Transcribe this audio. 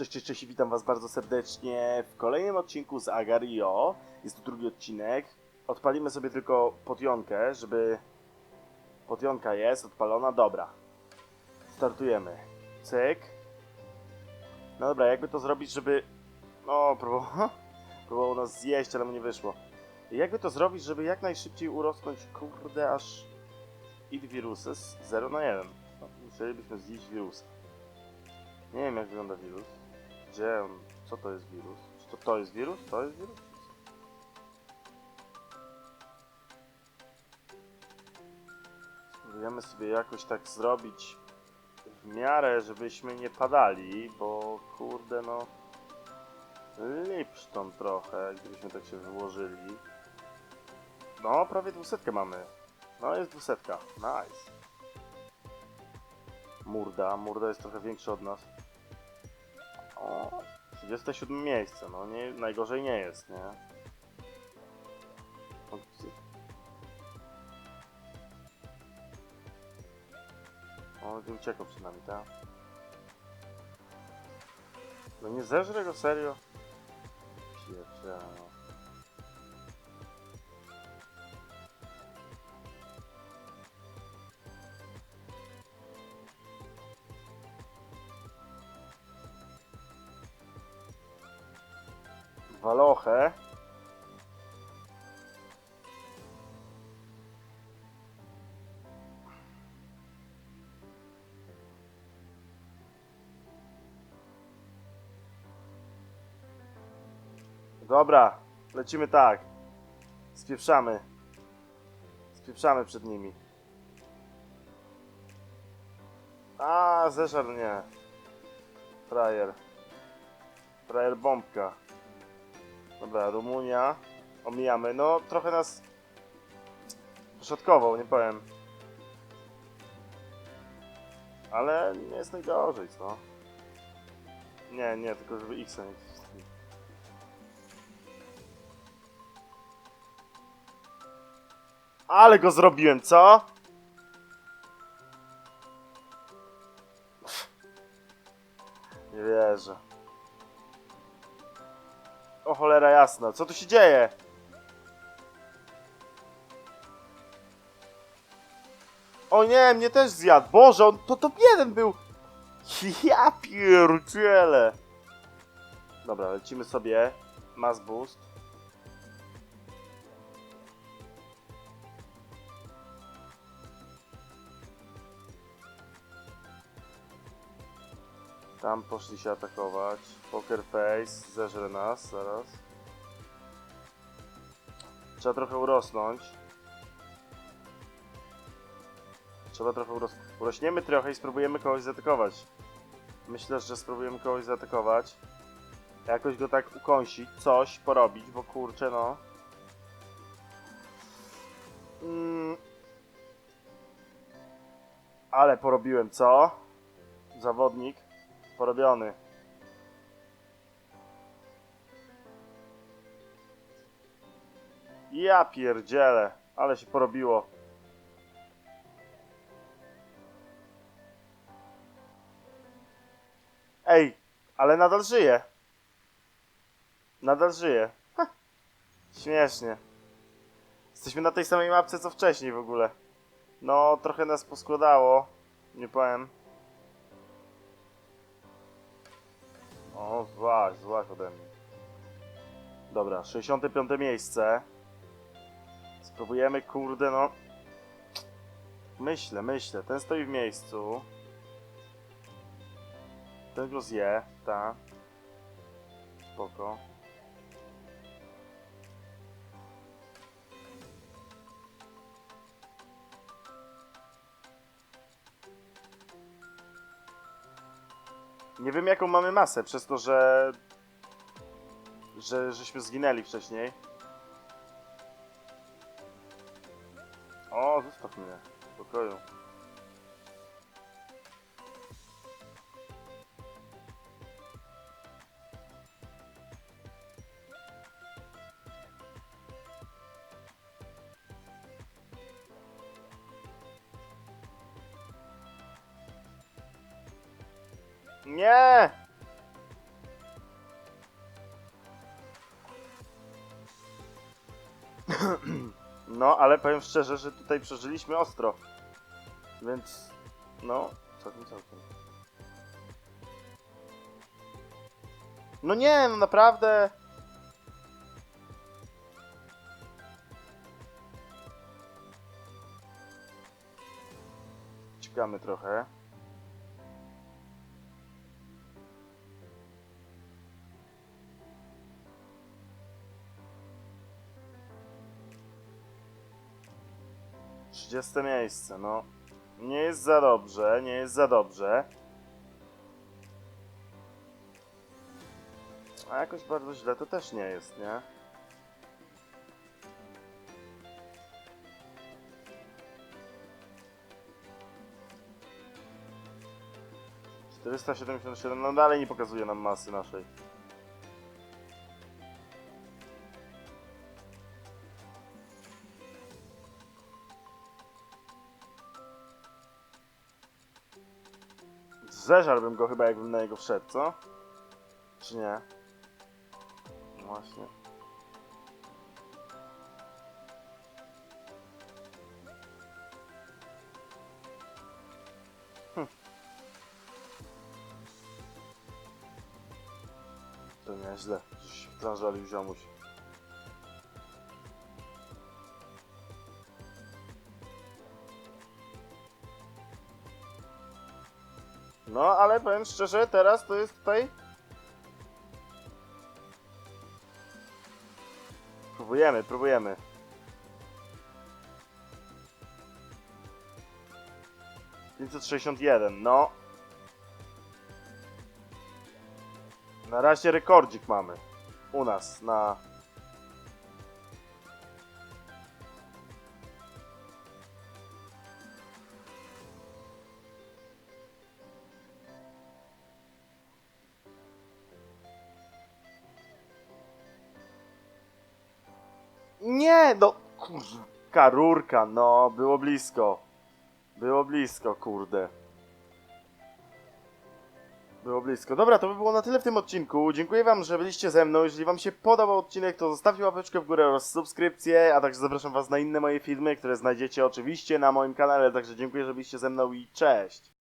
Cześć, cześć, cześć, witam was bardzo serdecznie w kolejnym odcinku z Agario. Jest to drugi odcinek. Odpalimy sobie tylko potionkę, żeby... Potionka jest odpalona, dobra. Startujemy. Cyk. No dobra, jakby to zrobić, żeby... No, próbował... Próbował nas zjeść, ale mu nie wyszło. Jakby to zrobić, żeby jak najszybciej urosnąć, kurde, aż... Wirusy z 0 na 1. No, musielibyśmy zjeść wirusa. Nie wiem jak wygląda wirus. Gdzie on? Co to jest wirus? Czy to, to jest wirus? To jest wirus? Spróbujemy sobie jakoś tak zrobić w miarę, żebyśmy nie padali, bo kurde no... Lipszton trochę, gdybyśmy tak się wyłożyli. No, prawie dwusetkę mamy. No, jest dwusetka. Nice. Murda. Murda jest trochę większy od nas. O, 37 miejsce. No, nie, najgorzej nie jest, nie? O, gdzie- O, nie uciekał przed nami, tak? No nie zeżrę go, serio? Pierdziano. Walochę. Dobra, lecimy tak. Spieprzamy. Spieprzamy przed nimi. A, zeżar nie. Frajer. Frajer bombka. Dobra, Rumunia. Omijamy. No, trochę nas poszatkował, nie powiem. Ale nie jest najgorzej, co? Nie, nie, tylko żeby X nie Ale go zrobiłem, co? Nie wierzę. O cholera jasna, co tu się dzieje? O nie, mnie też zjadł. Boże, on to top jeden był. Ja pierdzielę. Dobra, lecimy sobie. Mass boost. Tam poszli się atakować. Poker face, zeżre nas zaraz. Trzeba trochę urosnąć. Trzeba trochę uros... Urośniemy trochę i spróbujemy kogoś zaatakować. Myślę, że spróbujemy kogoś zaatakować. Jakoś go tak ukąsić, coś porobić, bo kurczę no. Mm. Ale porobiłem, co? Zawodnik porobiony. Ja pierdzielę, ale się porobiło. Ej, ale nadal żyje. Nadal żyje. Ha, śmiesznie. Jesteśmy na tej samej mapce co wcześniej w ogóle. No, trochę nas poskładało. Nie powiem. O, złaś, złaś ode mnie. Dobra, 65 miejsce. Spróbujemy, kurde, no. Myślę, myślę. Ten stoi w miejscu. Ten go zje, ta. Spoko. Nie wiem jaką mamy masę, przez to, że... Że żeśmy zginęli wcześniej. O, zostaw mnie. W spokoju. Nie! No, ale powiem szczerze, że tutaj przeżyliśmy ostro. Więc, no, całkiem, całkiem. No nie, no naprawdę. Czekamy trochę. Trzydzieste miejsce, no. Nie jest za dobrze, nie jest za dobrze. A jakoś bardzo źle to też nie jest, nie? Czterysta siedemdziesiąt siedem, no dalej nie pokazuje nam masy naszej. Zeżarłbym go chyba jakbym na niego wszedł, co? Czy nie? No Właśnie. Hm. To nieźle, że się wtrążalił ziomuś. No, ale powiem szczerze, teraz to jest tutaj... Próbujemy, próbujemy. Jeden, no. Na razie rekordzik mamy. U nas, na... No kurka, rurka, no, było blisko. Było blisko, kurde. Było blisko. Dobra, to by było na tyle w tym odcinku. Dziękuję wam, że byliście ze mną. Jeżeli wam się podobał odcinek, to zostawcie łapeczkę w górę oraz subskrypcję, a także zapraszam was na inne moje filmy, które znajdziecie oczywiście na moim kanale. Także dziękuję, że byliście ze mną i cześć!